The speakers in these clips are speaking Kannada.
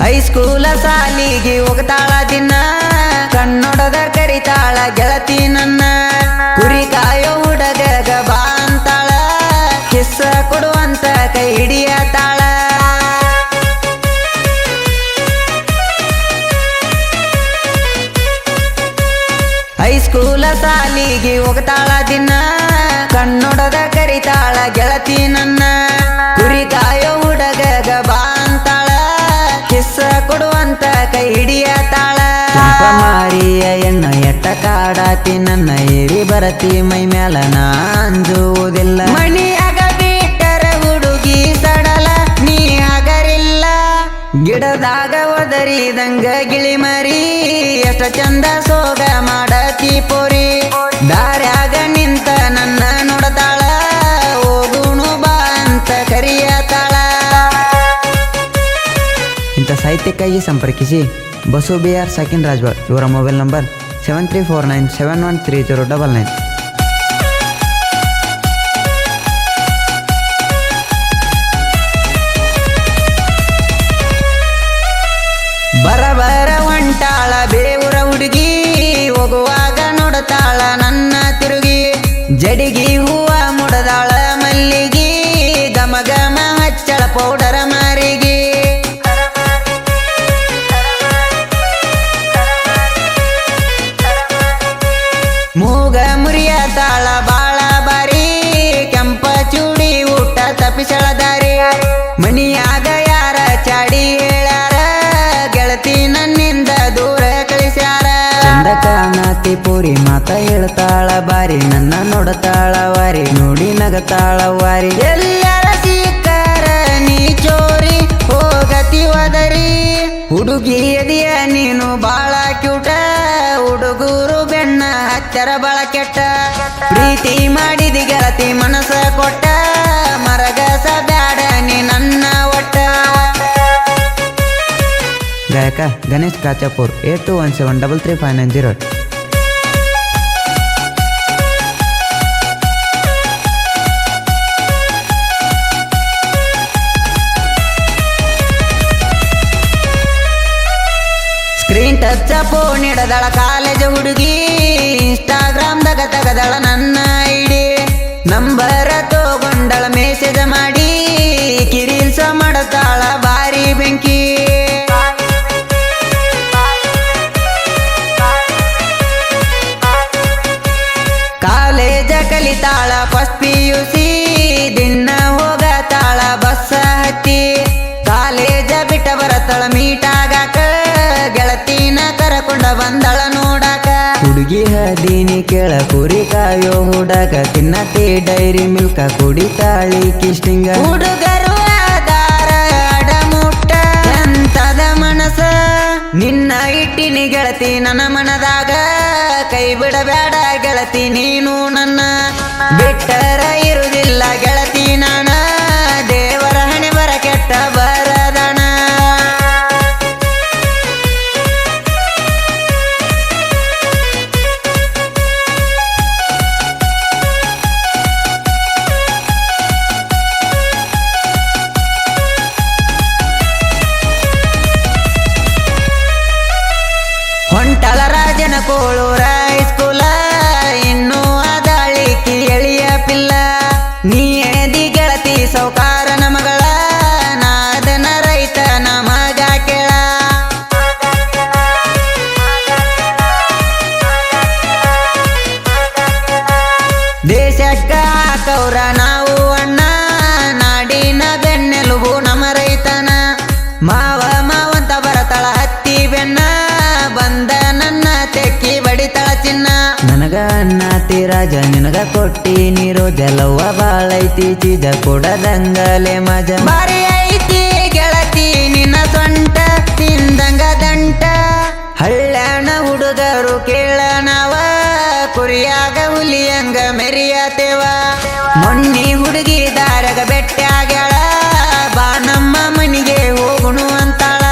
ಹೈಸ್ಕೂಲ ಸಾಲಿಗೆ ಹೋಗ್ತಾಳ ದಿನ ಕನ್ನಡದ ಕರಿತಾಳ ಗೆಳತಿ ನನ್ನ. ಕುರಿ ಕಾಯೋ ಹುಡಗ ಬಾ ಅಂತಾಳ, ಕಿಸ್ಸ ಕೊಡುವಂತ ಕೈ ಹಿಡಿಯತಾಳ. ಹೈಸ್ಕೂಲ ಸಾಲಿಗೆ ಹೋಗ್ತಾಳ ದಿನ ಕನ್ನಡದ ಕರಿತಾಳ ಗೆಳತಿ ನನ್ನ. ಕಾಡಾತಿ ನನ್ನ ಏರಿ ಬರತಿ ಮೈ ಮ್ಯಾಲ ನಾ ಮಣಿ ಆಗ ಬಿಟ್ಟರ ಹುಡುಗಿ ಸಡಲ ನೀ ಆಗರಿಲ್ಲ ಗಿಡದಾಗ ಒದರಿದಂಗ ಗಿಳಿ ಮರಿ ಎಷ್ಟ ಚಂದ ಸೋಗ ಮಾಡತಿ ಪೋರಿ. ದಾರ್ಯಾಗ ನಿಂತ ನನ್ನ ನೋಡತಾಳ ಹೋಗುಣು ಬಾ ಅಂತ ಕರಿಯತಾಳ. ಇಂಥ ಸಾಹಿತ್ಯಕ್ಕಾಗಿ ಸಂಪರ್ಕಿಸಿ ಬಸು ಬಿ ಆರ್ ಸಾಕಿನ್ ರಾಜ್ವಾಳ್ ಇವರ mobile number. Seven three four nine seven one three zero double nine ಕಾಣತಿ ಪೂರಿ ಮಾತ ಹೇಳ್ತಾಳ, ಬಾರಿ ನನ್ನ ನೋಡತಾಳ, ವಾರಿ ನೋಡಿ ನಗತಾಳ, ವಾರಿ ಎಲ್ಲರ ಸಿಕ್ಕಾರ, ನೀ ಚೋರಿ ಹೋಗತಿ ವದರಿ ಹುಡುಗಿ ಎದಿಯ ನೀನು ಬಾಳ ಕ್ಯೂಟ ಹುಡುಗರು ಬೆಣ್ಣ ಹತ್ತರ ಬಾಳ ಕೆಟ್ಟ. ಪ್ರೀತಿ ಮಾಡಿದಿ ಗೆಳತಿ ಮನಸ ಕೊಟ್ಟ, ಮರಗಸ ಬ್ಯಾಡ ನೀ ನನ್ನ ಒಟ್ಟ. ಗಾಯಕ Ganesh Kachapur, eight two one seven double three five nine zero touch phone ಹಿಡದಳ college ಹುಡುಗಿ. ಇನ್ಸ್ಟಾಗ್ರಾಮ್ದಾಗ ತಗದಳ ನನ್ನ ಐಡಿ. ನಂಬರ್ ತಗೊಂಡಳ ಮೆಸೇಜ್ ಮಾಡಿ. ಕಿರೀಲ್ಸ ಮಾಡತಾಳ ಬಾರಿ ಬೆಂಕಿ. ಕಾಲೇಜ ಕಲಿತಾಳ ಫಸ್ಟ್ ಪಿ ಯು ಸಿ ದಿನ ಹೋಗತಾಳ ಬಸ್ಸ ಹತ್ತಿ. ಕಾಲೇಜ ಬಿಟ್ಟ ಬರತಾಳ ಮೀಟಾಗಾಕ ಹದೀನಿ ಕೇಳ ಕುರಿ ಕಾಯೋ ಹುಡಗ ತಿನ್ನತಿ ಡೈರಿ ಮಿಲ್ಕ ಕುಡಿತಾಳಿ ಕಿಸ್ಟಿಂಗ ಹುಡುಗರು ಆದಾರ ಅಡಮುಟ್ಟ ಎಂತದ ಮನಸ? ನಿನ್ನ ಇಟ್ಟಿನಿ ಗೆಳತಿ ನನ್ನ ಮನದಾಗ, ಕೈ ಬಿಡಬೇಡ ಗೆಳತಿ ನೀನು ನನ್ನ. ಬಿಟ್ಟರ ಹಾಕವ್ರ ನಾವು ಅಣ್ಣ ನಾಡಿನ ಬೆನ್ನೆಲುಬು ನಮ್ಮ ರೈತನ. ಮಾವ ಮಾವಂತ ಬರತಳ ಹತ್ತಿ ಬೆನ್ನ ಬಂದ ನನ್ನ ತೆಕ್ಕಿ ಬಡಿತಳ ಚಿನ್ನ. ನನಗ ಅನ್ನ ತಿರಾಜ ನಿನಗ ಕೊಟ್ಟಿ ನೀರು ಜಲವ ಬಾಳೈತಿ ಚೀಜ ಕೊಡದಂಗಲೆ ಮಜ. ಬಾರಿ ಐತಿ ಗೆಳತಿ ನಿನ್ನ ಸೊಂಟ ತಿಂದಂಗ ದಂಟ. ಹಳ್ಳ್ಯಾಣ ಹುಡುಗರು ಕೇಳ ಕುರಿಯಾಗ ಹುಲಿಯಂಗ ಮೆರಿಯತೇವ. ಮೊನ್ನಿ ಹುಡುಗಿ ದಾರಗ ಆಗ್ಯಾಳ. ಬಾ ನಮ್ಮ ಮನಿಗೆ ಹೋಗುಣು ಅಂತಾಳ.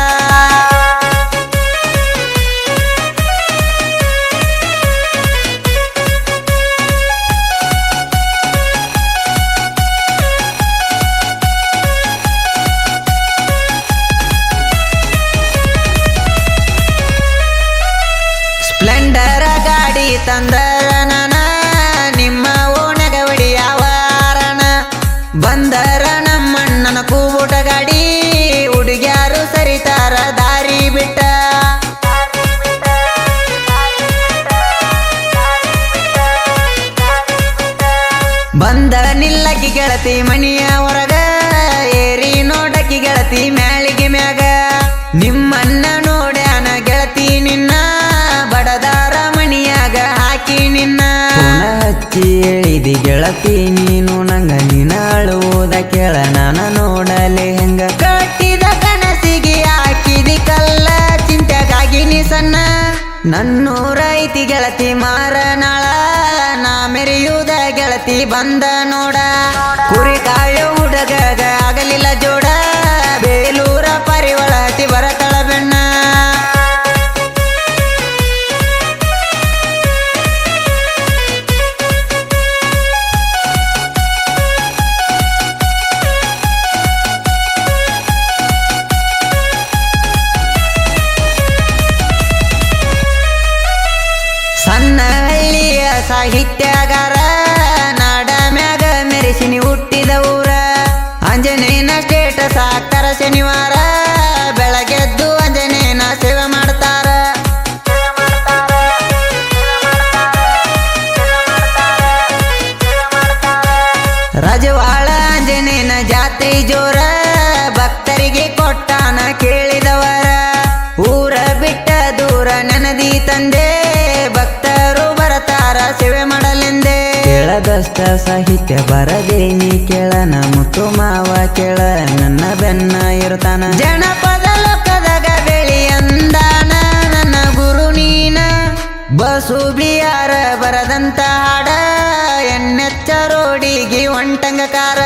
ಸ್ಪ್ಲೆಂಡರ್ ಗಾಡಿ ತಂದ ಬಂದ ನಿಲ್ಲಕಿ ಗೆಳತಿ ಮನಿಯ ಹೊರಗ ಏರಿ ನೋಡಕಿ ಗೆಳತಿ ಮ್ಯಾಳಿಗೆ ಮ್ಯಾಗ. ನಿಮ್ಮನ್ನ ನೋಡ್ಯಾನ ಗೆಳತಿ ನಿನ್ನ ಬಡದಾರ ಮಣಿಯಾಗ ಹಾಕಿ ನಿನ್ನ. ಹಚ್ಚಿ ಹೇಳಿದಿ ಗೆಳತಿ ನೀನು ನಂಗ ನೀನ ಅಳುವುದ ಕೇಳ ನಾನ ನೋಡಲೆ ಹೆಂಗ? ಕಟ್ಟಿದ ಕನಸಿಗೆ ಹಾಕಿದಿ ಕಲ್ಲ ಚಿಂತೆಗಾಗಿ ನೀ ಸಣ್ಣ. ನನ್ನೂರ ಐತಿ ಗೆಳತಿ ಮಾರನಾಳ ಗೆಳತಿ ಅಂಜನೇಯನ ಸಾಕ್ತಾರ ಶನಿವಾರ. ಬೆಳಗೆದ್ದು ಅಂಜನೇನ ಸೇವೆ ಮಾಡ್ತಾರ. ರಜವಾಳ ಅಂಜನೇನ ಜಾತ್ರೆ ಜೋರ. ಭಕ್ತರಿಗೆ ಕೊಟ್ಟಾನ ಕೇಳಿದವರ. ಊರ ಬಿಟ್ಟ ದೂರ ನೆನದಿ ತಂದೆ. ಕೇಳದಷ್ಟ ಸಾಹಿತ್ಯ ಬರದೇನಿ ಕೇಳ ಮುತ್ತು ಮಾವ ಕೇಳ, ನನ್ನ ಬೆನ್ನ ಇರ್ತಾನ ಜನಪದ ಲೋಕದಾಗ ಬೆಳಿ ಅಂದಾನ, ನನ್ನ ಗುರು ನೀನ. ಬಸು ಬಿಯಾರ ಬರದಂತ ಹಾಡ ಎಣ್ಣೆಚ್ಚ ರೋಡಿಗೆ ಒಂಟಂಗಕಾರ.